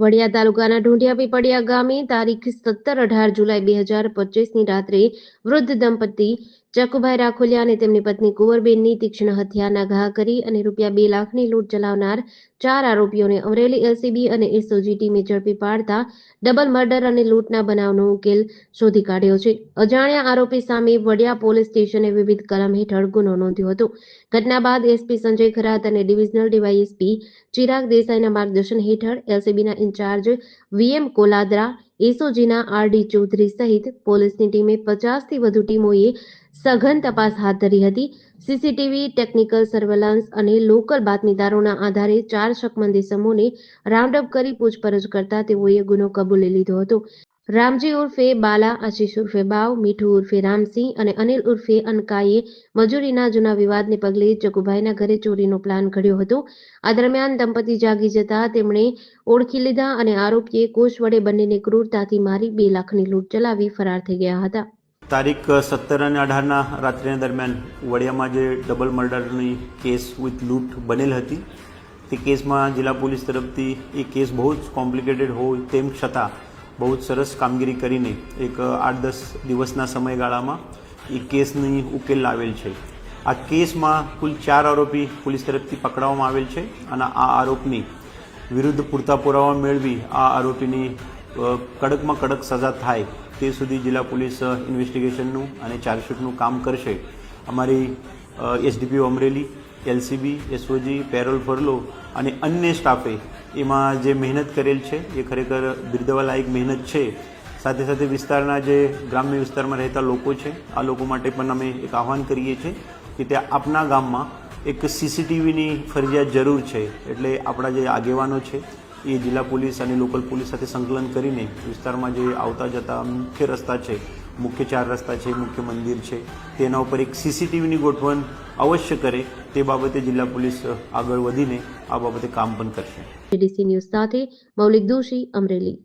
વડિયા તાલુકાના ઢૂંઢિયા પડિયા ગામે તારીખ સત્તર અઢાર જુલાઈ બે હજાર પચીસની રાત્રે વૃદ્ધ દંપતી ચકુભાઈ રાખોલિયા અને તેમની પત્ની કુંવરબેનની તીક્ષ્ણ હત્યાના ઘા કરી અને રૂપિયા બે લાખની લૂંટ ચલાવનાર ચાર આરોપીઓને અમરેલી એલસીબી અને એસઓજી ટીમે ઝડપી પાડતા ડબલ મર્ડર અને લૂંટના બનાવનો ઉકેલ શોધી કાઢ્યો છે. અજાણ્યા આરોપી સામે વડિયા પોલીસ સ્ટેશને વિવિધ કલમ હેઠળ ગુનો નોંધ્યો હતો. ઘટના બાદ એસપી સંજય ખરાત અને ડિવિઝનલ ડીવાયએસપી ચિરાગ દેસાઈના માર્ગદર્શન હેઠળ એલસીબીના ઇન્ચાર્જ વીએમ કોલાદરા એસઓજીના આરડી ચૌધરી સહિત પોલીસની ટીમે પચાસથી વધુ ટીમોએ સઘન તપાસ હાથ ધરી હતી. સીસીટીવી, ટેકનિકલ સર્વેલન્સ અને લોકલ બાતમીદારોના આધારે ચાર શકમંદી સમૂહને રાઉન્ડઅપ કરી પૂછપરછ કરતા તેઓએ ગુનો કબૂલી લીધો હતો. રામજી ઉર્ફે બાલા, આશીષ ઉર્ફે બાવ, મીઠુ ઉર્ફે રામસિંહ અને અનિલ ઉર્ફે અનકાએ મજૂરીના જૂના વિવાદને પગલે જગુભાઈના ઘરે ચોરીનો પ્લાન ઘડ્યો હતો. આ દરમિયાન દંપતી જાગી જતા તેમણે ઓળખી લીધા અને આરોપીએ કોષ વડે બંનેને ક્રૂરતાથી મારી બે લાખની લૂંટ ચલાવી ફરાર થઈ ગયા હતા. તારીખ સત્તર અને અઢારના રાત્રિના દરમિયાન વડિયામાં જે ડબલ મર્ડરની કેસ વિથ લૂંટ બનેલ હતી, તે કેસમાં જિલ્લા પોલીસ તરફથી એ કેસ બહુ જ કોમ્પ્લિકેટેડ હોય તેમ છતાં બહુ જ સરસ કામગીરી કરીને એક આઠ દસ દિવસના સમયગાળામાં એ કેસની ઉકેલ લાવેલ છે. આ કેસમાં કુલ ચાર આરોપી પોલીસ તરફથી પકડવામાં આવેલ છે અને આ આરોપની વિરુદ્ધ પૂરતા પુરાવા મેળવી આ આરોપીની કડકમાં કડક સજા થાય તે સુધી જિલ્લા પોલીસ ઇન્વેસ્ટિગેશનનું અને ચાર્જશીટનું કામ કરશે. અમારી SDPO Amreli LCB, SOG, parole furlough અને અન્ય સ્ટાફે એમાં જે મહેનત કરેલ છે, એ ખરેખર બિરદવાલાયક મહેનત છે. સાથે સાથે વિસ્તારના જે ગ્રામ્ય વિસ્તારમાં રહેતા લોકો છે, આ લોકો માટે પણ અમે એક આહવાન કરીએ છીએ કે ત્યાં આપના ગામમાં એક સીસીટીવીની ફરજિયાત જરૂર છે. એટલે આપણા જે આગેવાનો છે, એ જિલ્લા પોલીસ અને લોકલ પોલીસ સાથે સંકલન કરીને વિસ્તારમાં જે આવતા જતા મુખ્ય રસ્તા છે મુખ્ય ચાર રસ્તા છે, મુખ્ય મંદિર છે, તેના ઉપર એક સીસીટીવીની ગોઠવણ અવશ્ય કરે તે બાબતે જિલ્લા પોલીસ આગળ વધીને આ બાબતે કામ પણ કરશે. ડીસી ન્યૂઝ સાથે મૌલિક દોશી અમરેલી.